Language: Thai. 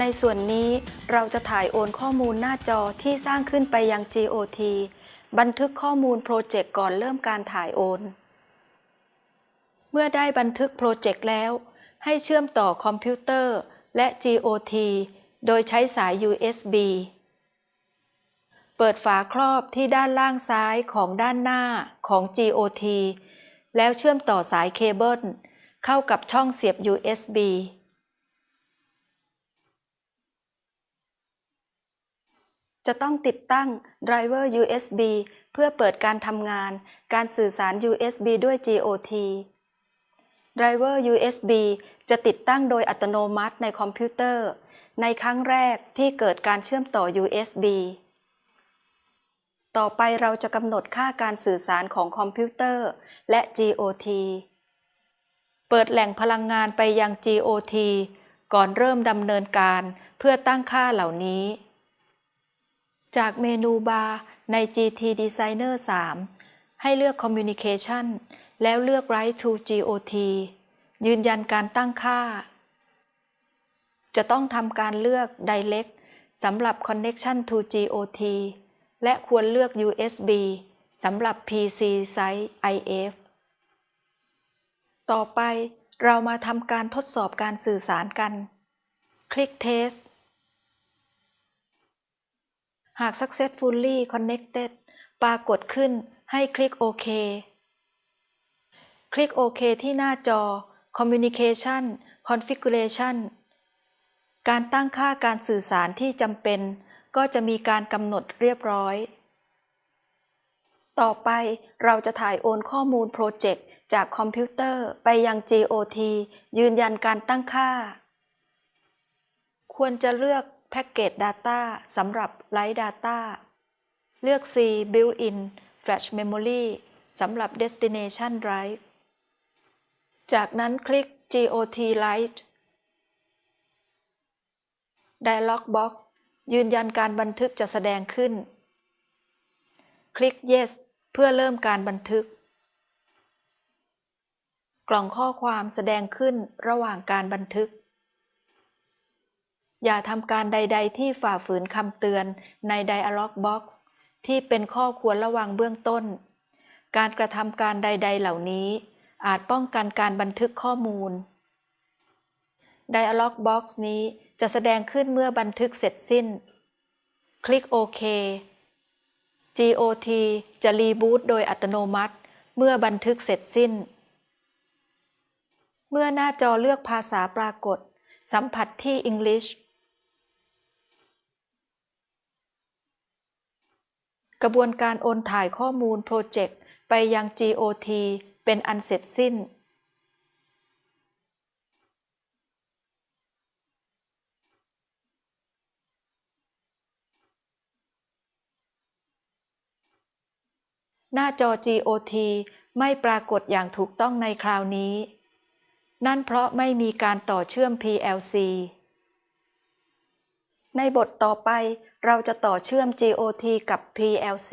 ในส่วนนี้เราจะถ่ายโอนข้อมูลหน้าจอที่สร้างขึ้นไปยัง GOT บันทึกข้อมูลโปรเจกต์ก่อนเริ่มการถ่ายโอน เมื่อได้บันทึกโปรเจกต์แล้ว ให้เชื่อมต่อคอมพิวเตอร์และ GOT โดยใช้สาย USB เปิดฝาครอบที่ด้านล่างซ้ายของด้านหน้าของ GOT แล้วเชื่อมต่อสายเคเบิลเข้ากับช่องเสียบ USB จะต้องติดตั้ง driver USB เพื่อเปิดการทำงาน การสื่อสาร USB ด้วย GOT driver USB จะติดตั้งโดยอัตโนมัติในคอมพิวเตอร์ ในครั้งแรกที่เกิดการเชื่อมต่อ USB ต่อไปเราจะกำหนดค่าการสื่อสารของคอมพิวเตอร์ และ GOT เปิดแหล่งพลังงานไปยัง GOT ก่อนเริ่มดำเนินการเพื่อตั้งค่าเหล่านี้ จากเมนูบาร์ใน GT Designer 3 ให้เลือก Communication แล้วเลือก Write to GOT ยืนยันการตั้งค่า จะต้องทำการเลือก Direct สำหรับ Connection to GOT และควรเลือก USB สำหรับ PC Size IF ต่อไปเรามาทำการทดสอบการสื่อสารกัน คลิก Test หาก successfully connected ปรากฏขึ้นให้คลิกโอเคคลิกโอเคที่หน้าจอ Communication Configuration การตั้งค่าการสื่อสารที่จำเป็น ก็จะมีการกำหนดเรียบร้อย ต่อไปเราจะถ่ายโอนข้อมูลโปรเจกต์จากคอมพิวเตอร์ไปยัง GOT ยืนยันการตั้งค่า ควรจะเลือก Package Data สำหรับ Write Data เลือก C Built-in Flash Memory สำหรับ Destination Drive จากนั้นคลิก GOT Write Dialog Box ยืนยันการบันทึกจะแสดงขึ้น คลิก Yes เพื่อเริ่มการบันทึก กล่องข้อความแสดงขึ้นระหว่างการบันทึก อย่าทำการใด ๆ ที่ฝ่าฝืนคำเตือนใน Dialog Box ที่เป็นข้อควรระวังเบื้องต้น การกระทำการใด ๆ เหล่านี้ อาจป้องกันการบันทึกข้อมูล Dialog Box นี้จะแสดงขึ้นเมื่อบันทึกเสร็จสิ้น คลิกโอเค GOT จะรีบูตโดยอัตโนมัติ เมื่อบันทึกเสร็จสิ้น เมื่อหน้าจอเลือกภาษาปรากฏ สัมผัสที่ English กระบวนการโอนถ่ายข้อมูลโปรเจกต์ไปยัง GOT เป็นอันเสร็จสิ้น หน้าจอ GOT ไม่ปรากฏอย่างถูกต้องในคราวนี้ นั่นเพราะไม่มีการต่อเชื่อม PLC ในบทต่อไปเราจะต่อเชื่อม GOT กับ PLC